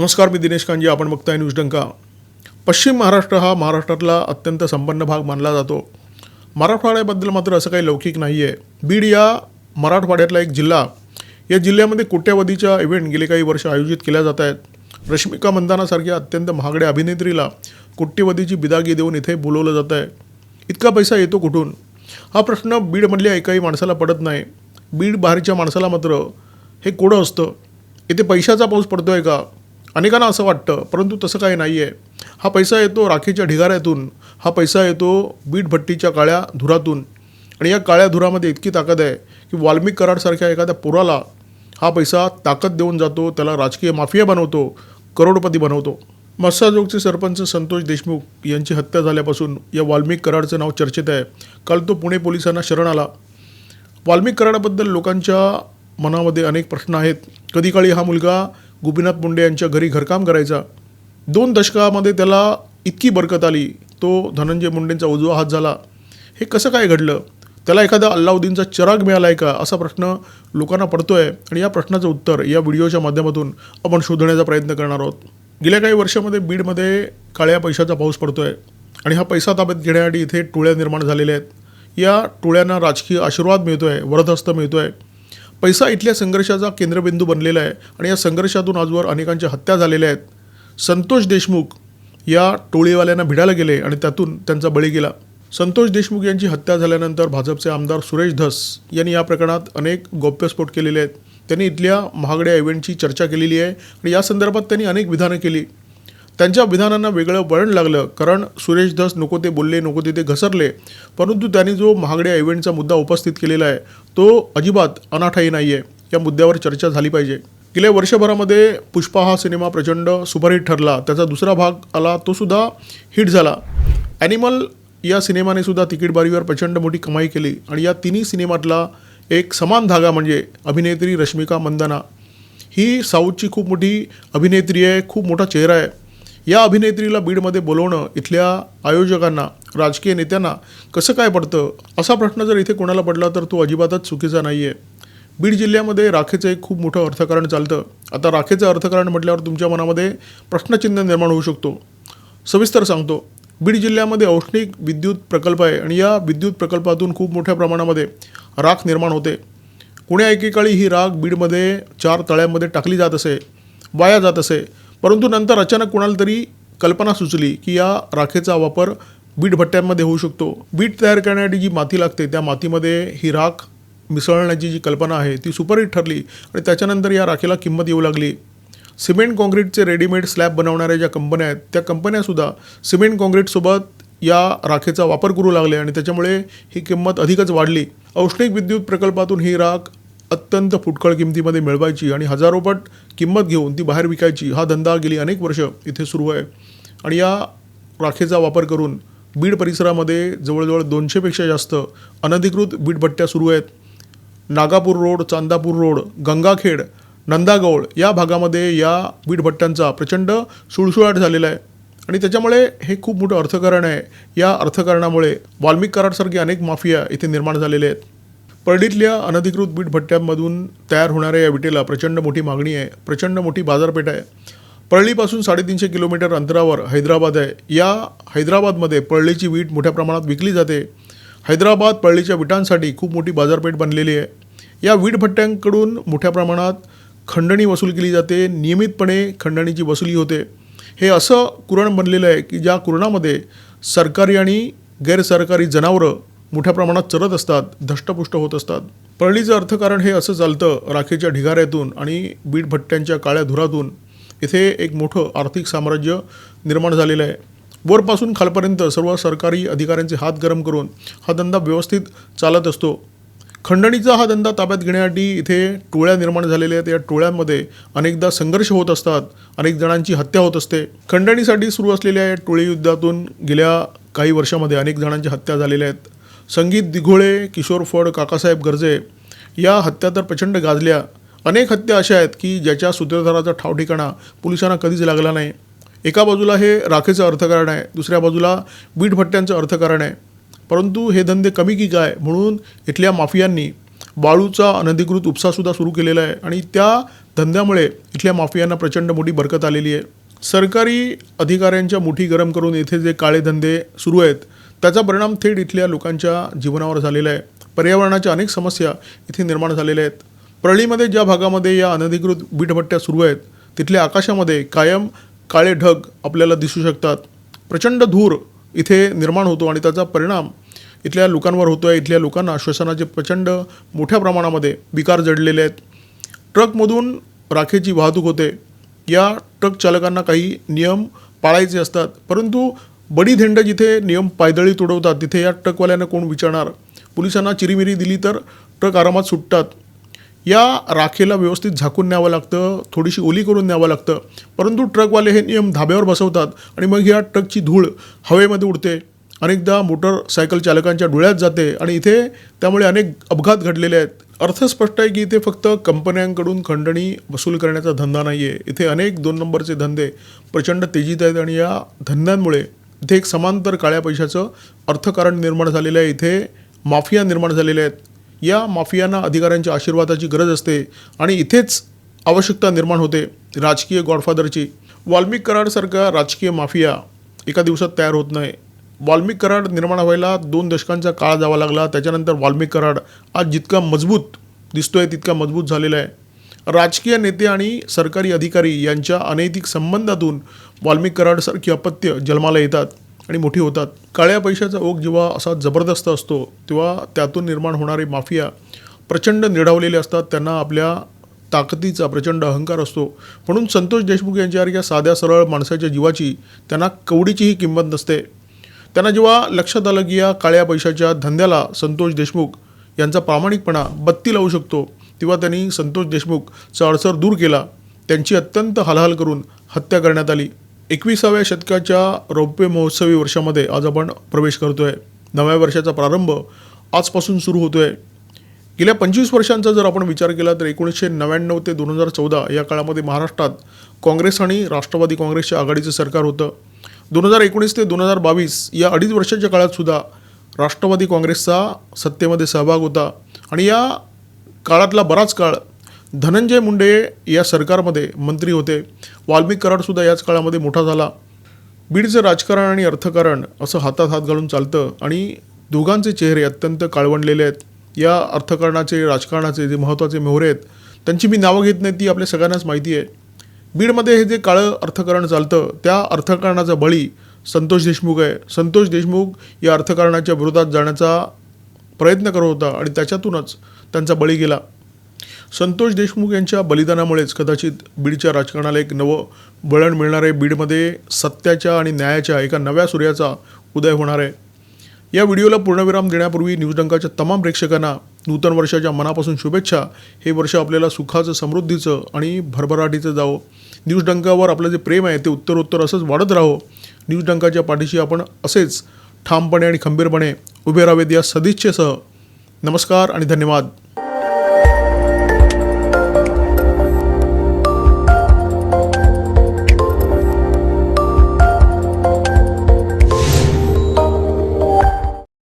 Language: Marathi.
नमस्कार मी दिनेश कांजी आपण बघताय न्यूज डंका. पश्चिम महाराष्ट्र हा महाराष्ट्रातला अत्यंत संपन्न भाग मानला जातो. मराठवाड्याबद्दल मात्र असं काही लौकिक नाही आहे बीड या मराठवाड्यातला एक जिल्हा या जिल्ह्यामध्ये कोट्यावधीच्या इव्हेंट गेले काही वर्ष आयोजित केल्या जात आहेत. रश्मिका मंदानासारख्या अत्यंत महागड्या अभिनेत्रीला कोट्यवधीची बिदागी देऊन इथे बोलवलं जात आहे. इतका पैसा येतो कुठून? हा प्रश्न बीडमधल्या एकाही माणसाला पडत नाही. बीड बाहेरच्या माणसाला मात्र हे कोडं असतं. इथे पैशाचा पाऊस पडतो आहे का? अनेकांना असं वाटतं परंतु तसं काही नाही आहे हा पैसा येतो राखीच्या ढिगाऱ्यातून हा पैसा येतो बीटभट्टीच्या काळ्या धुरातून. आणि या काळ्या धुरामध्ये इतकी ताकद आहे की वाल्मिक कराडसारख्या एखाद्या पुराला हा पैसा ताकद देऊन जातो त्याला राजकीय माफिया बनवतो करोडपती बनवतो. मस्साजोगचे सरपंच संतोष देशमुख यांची हत्या झाल्यापासून या वाल्मिक कराडचं नाव चर्चेत आहे. काल तो पुणे पोलिसांना शरण आला. वाल्मिक कराडाबद्दल लोकांच्या मनामध्ये अनेक प्रश्न आहेत. कधी काळी हा मुलगा गोपीनाथ मुंडे यांच्या घरी घरकाम करायचा. दोन दशकामध्ये त्याला इतकी बरकत आली. तो धनंजय मुंडेंचा उजवा हात झाला. हे कसं काय घडलं? त्याला एखादा अल्लाउद्दीनचा चराग मिळाला आहे का? असा प्रश्न लोकांना पडतो आहे आणि या प्रश्नाचं उत्तर या व्हिडिओच्या माध्यमातून आपण शोधण्याचा प्रयत्न करणार आहोत. गेल्या काही वर्षामध्ये बीडमध्ये काळ्या पैशाचा पाऊस पडतो आहे आणि हा पैसा ताब्यात घेण्यासाठी इथे टोळ्या निर्माण झालेल्या आहेत. या टोळ्यांना राजकीय आशीर्वाद मिळतो आहे वरदहस्त मिळतो आहे पैसा इथल्या संघर्षाचा केंद्रबिंदू बनलेला आहे आणि या संघर्षातून आजवर अनेकांच्या हत्या झालेल्या आहेत. संतोष देशमुख या टोळीवाल्यांना भिडायला गेले आणि त्यातून त्यांचा बळी गेला. संतोष देशमुख यांची हत्या झाल्यानंतर भाजपचे आमदार सुरेश धस यांनी या प्रकरणात अनेक गौप्यस्फोट केलेले आहेत. त्यांनी इथल्या महागड्या इव्हेंटची चर्चा केलेली आहे आणि या संदर्भात त्यांनी अनेक विधानं केली. त्यांच्या विधानांना वेगळं वळण लागलं. कारण सुरेश धस नको ते बोलले नको ते ते घसरले. परंतु त्यांनी जो महागड्या इव्हेंटचा मुद्दा उपस्थित केलेला आहे तो अजिबात अनाठाई नाही आहे या मुद्द्यावर चर्चा झाली पाहिजे. गेल्या वर्षभरामध्ये पुष्पा हा सिनेमा प्रचंड सुपरहिट ठरला. त्याचा दुसरा भाग आला तो सुद्धा हिट झाला. ॲनिमल या सिनेमाने सुद्धा तिकीटबारीवर प्रचंड मोठी कमाई केली. आणि या तिन्ही सिनेमातला एक समान धागा म्हणजे अभिनेत्री रश्मिका मंदना. ही साऊथची खूप मोठी अभिनेत्री आहे खूप मोठा चेहरा आहे. या अभिनेत्रीला बीडमध्ये बोलवणं इथल्या आयोजकांना राजकीय नेत्यांना कसं काय पडतं? असा प्रश्न जर इथे कोणाला पडला तर तो अजिबातच चुकीचा नाही आहे बीड जिल्ह्यामध्ये राखेचं एक खूप मोठं अर्थकारण चालतं. आता राखेचं अर्थकारण म्हटल्यावर तुमच्या मनामध्ये प्रश्नचिन्ह निर्माण होऊ शकतो. सविस्तर सांगतो. बीड जिल्ह्यामध्ये औष्णिक विद्युत प्रकल्प आहे आणि या विद्युत प्रकल्पातून खूप मोठ्या प्रमाणामध्ये राख निर्माण होते. कुण्या एकेकाळी ही राख बीडमध्ये चार तळ्यांमध्ये टाकली जात असे वाया जात असे. परंतु नंतर अचानक कुणाला तरी कल्पना सुचली की या राखेचा वापर बीट भट्ट्यांमध्ये होऊ शकतो. बीट तयार करण्यासाठी जी माती लागते त्या मातीमध्ये ही राख मिसळण्याची जी कल्पना आहे ती सुपरहिट ठरली आणि त्याच्यानंतर या राखेला किंमत येऊ लागली. सिमेंट काँक्रीटचे रेडीमेड स्लॅब बनवणाऱ्या ज्या कंपन्या आहेत त्या कंपन्यासुद्धा सिमेंट काँक्रीटसोबत या राखेचा वापर करू लागले आणि त्याच्यामुळे ही किंमत अधिकच वाढली. औष्णिक विद्युत प्रकल्पातून ही राख अत्यंत फुटकळ किमतीमध्ये मिळवायची आणि हजारोपट किंमत घेऊन ती बाहेर विकायची हा धंदा गेली अनेक वर्ष इथे सुरू आहे. आणि या राखेचा वापर करून बीड परिसरामध्ये जवळजवळ दोनशेपेक्षा जास्त अनधिकृत बीडभट्ट्या सुरू आहेत. नागापूर रोड चांदापूर रोड गंगाखेड नंदागौळ या भागामध्ये या बीडभट्ट्यांचा प्रचंड सुळसुळाट झालेला आहे. आणि त्याच्यामुळे हे खूप मोठं अर्थकारण आहे. या अर्थकारणामुळे वाल्मिक कराडसारखे अनेक माफिया इथे निर्माण झालेले आहेत. परडीतल्या अनधिकृत बीट भट्ट्यांमधून तयार होणाऱ्या या विटेला प्रचंड मोठी मागणी आहे. प्रचंड मोठी बाजारपेठ आहे. परळीपासून साडेतीनशे किलोमीटर अंतरावर हैदराबाद आहे. या हैदराबादमध्ये परळीची वीट मोठ्या प्रमाणात विकली जाते. हैदराबाद परळीच्या विटांसाठी खूप मोठी बाजारपेठ बनलेली आहे. या वीट भट्ट्यांकडून मोठ्या प्रमाणात खंडणी वसूल केली जाते. नियमितपणे खंडणीची वसुली होते. हे असं कुरण बनलेलं आहे की ज्या कुरणामध्ये सरकारी आणि गैरसरकारी जनावरं मोठ्या प्रमाणात चरत असतात धष्टपुष्ट होत असतात. परळीचं अर्थकारण हे असं चालतं राखेच्या ढिगाऱ्यातून आणि बीट भट्ट्यांच्या काळ्या धुरातून. इथे एक मोठं आर्थिक साम्राज्य निर्माण झालेलं आहे. वरपासून खालपर्यंत सर्व सरकारी अधिकाऱ्यांचे हात गरम करून हा धंदा व्यवस्थित चालत असतो. खंडणीचा हा धंदा ताब्यात घेण्यासाठी इथे टोळ्या निर्माण झालेल्या आहेत. या टोळ्यांमध्ये अनेकदा संघर्ष होत असतात अनेक जणांची हत्या होत असते. खंडणीसाठी सुरू असलेल्या या टोळी युद्धातून गेल्या काही वर्षामध्ये अनेक जणांच्या हत्या झालेल्या आहेत. संगीत दिघोळे किशोर फड काकासाहेब गर्जे या हत्या तर प्रचंड गाजल्या. अनेक हत्या अशा आहेत की ज्याच्या सूत्रधाराचा ठावठिकाणा पोलिसांना कधीच लागला नाही. एका बाजूला हे राखेचं अर्थकारण आहे दुसऱ्या बाजूला बीट भट्ट्यांचं अर्थकारण आहे. परंतु हे धंदे कमी की काय म्हणून इथल्या माफियांनी वाळूचा अनधिकृत उपसासुद्धा सुरू केलेला आहे आणि त्या धंद्यामुळे इथल्या माफियांना प्रचंड मोठी बरकत आलेली आहे. सरकारी अधिकाऱ्यांच्या मुठी गरम करून येथे जे काळे धंदे सुरू आहेत त्याचा परिणाम थेट इथल्या लोकांच्या जीवनावर झालेला आहे. पर्यावरणाच्या अनेक समस्या इथे निर्माण झालेल्या आहेत. परळीमध्ये ज्या भागामध्ये या अनधिकृत वीटभट्ट्या सुरू आहेत तिथल्या आकाशामध्ये कायम काळे ढग आपल्याला दिसू शकतात. प्रचंड धूर इथे निर्माण होतो आणि त्याचा परिणाम इथल्या लोकांवर होतो आहे इथल्या लोकांना श्वसनाचे प्रचंड मोठ्या प्रमाणामध्ये विकार जडलेले आहेत. ट्रकमधून राखेची वाहतूक होते. या ट्रक चालकांना काही नियम पाळायचे असतात. परंतु बडी धेंड जिथे नियम पायदळी तुडवतात तिथे या ट्रकवाल्यांना कोण विचारणार? पोलिसांना चिरीमिरी दिली तर ट्रक आरामात सुटतात. या राखेला व्यवस्थित झाकून न्यावं लागतं थोडीशी ओली करून न्यावं लागतं. परंतु ट्रकवाले हे नियम धाब्यावर बसवतात आणि मग या ट्रकची धूळ हवेमध्ये उडते. अनेकदा मोटरसायकल चालकांच्या डोळ्यात जाते आणि इथे त्यामुळे अनेक अपघात घडलेले आहेत. अर्थ स्पष्ट आहे की इथे फक्त कंपन्यांकडून खंडणी वसूल करण्याचा धंदा नाही आहे इथे अनेक दोन नंबरचे धंदे प्रचंड तेजीत आहेत आणि या धंद्यांमुळे इथे एक समांतर काळ्या पैशाचं अर्थकारण निर्माण झालेलं आहे. इथे माफिया निर्माण झालेल्या आहेत. या माफियांना अधिकाऱ्यांच्या आशीर्वादाची गरज असते आणि इथेच आवश्यकता निर्माण होते. राजकीय गॉडफादरची वाल्मिक कराडसारखा राजकीय माफिया एका दिवसात तयार होत नाही. वाल्मिक कराड निर्माण व्हायला दोन दशकांचा काळ जावा लागला. त्याच्यानंतर वाल्मिक कराड आज जितका मजबूत दिसतोय तितका मजबूत झालेला आहे. राजकीय नेते आणि सरकारी अधिकारी यांच्या अनैतिक संबंधातून वाल्मिक कराडसारखी अपत्य जन्माला येतात आणि मोठी होतात. काळ्या पैशाचा ओघ जेव्हा असा जबरदस्त असतो तेव्हा त्यातून निर्माण होणारे माफिया प्रचंड निढावलेले असतात. त्यांना आपल्या ताकदीचा प्रचंड अहंकार असतो. म्हणून संतोष देशमुख यांच्यासारख्या साध्या सरळ माणसाच्या जीवाची त्यांना कवडीचीही किंमत नसते. त्यांना जेव्हा लक्षात आलं की या काळ्या पैशाच्या धंद्याला संतोष देशमुख यांचा प्रामाणिकपणा बत्ती लावू शकतो तेव्हा त्यांनी संतोष देशमुखचा अडसर दूर केला. त्यांची अत्यंत हालहाल करून हत्या करण्यात आली. एकविसाव्या शतकाच्या रौप्य महोत्सवी वर्षामध्ये आज आपण प्रवेश करतोय. नव्या वर्षाचा प्रारंभ आजपासून सुरू होतोय. गेल्या पंचवीस वर्षांचा जर आपण विचार केला तर एकोणीसशे नव्याण्णव ते दोन हजार चौदा या काळामध्ये महाराष्ट्रात काँग्रेस आणि राष्ट्रवादी काँग्रेसच्या आघाडीचं सरकार होतं. दोन हजार एकोणीस ते दोन हजार बावीस या अडीच वर्षाच्या काळात सुद्धा राष्ट्रवादी काँग्रेसचा सत्तेमध्ये सहभाग होता. आणि या काळातला बराच काळ धनंजय मुंडे या सरकारमध्ये मंत्री होते. वाल्मिक कराडसुद्धा याच काळामध्ये मोठा झाला. बीडचं राजकारण आणि अर्थकारण असं हातात हात घालून चालतं आणि दोघांचे चेहरे अत्यंत काळवंडलेले आहेत. या अर्थकारणाचे राजकारणाचे जे महत्त्वाचे मोहरे आहेत त्यांची मी नावं घेत नाही ती आपल्या सगळ्यांनाच माहिती आहे. बीडमध्ये हे जे काळं अर्थकारण चालतं त्या अर्थकारणाचा बळी संतोष देशमुख आहे. संतोष देशमुख या अर्थकारणाच्या विरोधात जाण्याचा प्रयत्न करत होता आणि त्याच्यातूनच त्यांचा बळी गेला. संतोष देशमुख यांच्या बलिदानामुळेच कदाचित बीडच्या राजकारणाला एक नवं वळण मिळणार आहे. बीडमध्ये सत्याच्या आणि न्यायाच्या एका नव्या सूर्याचा उदय होणार आहे. या व्हिडिओला पूर्णविराम देण्यापूर्वी न्यूज डंकाच्या तमाम प्रेक्षकांना नूतन वर्षाच्या मनापासून शुभेच्छा. हे वर्ष आपल्याला सुखाचं समृद्धीचं आणि भरभराटीचं जावं. न्यूज डंकावर आपलं जे प्रेम आहे ते उत्तरोत्तर असंच वाढत राहो. न्यूज डंकाच्या पाठीशी आपण असेच ठामपणे आणि खंबीरपणे उभे राहावेत या सदिच्छेसह नमस्कार आणि धन्यवाद.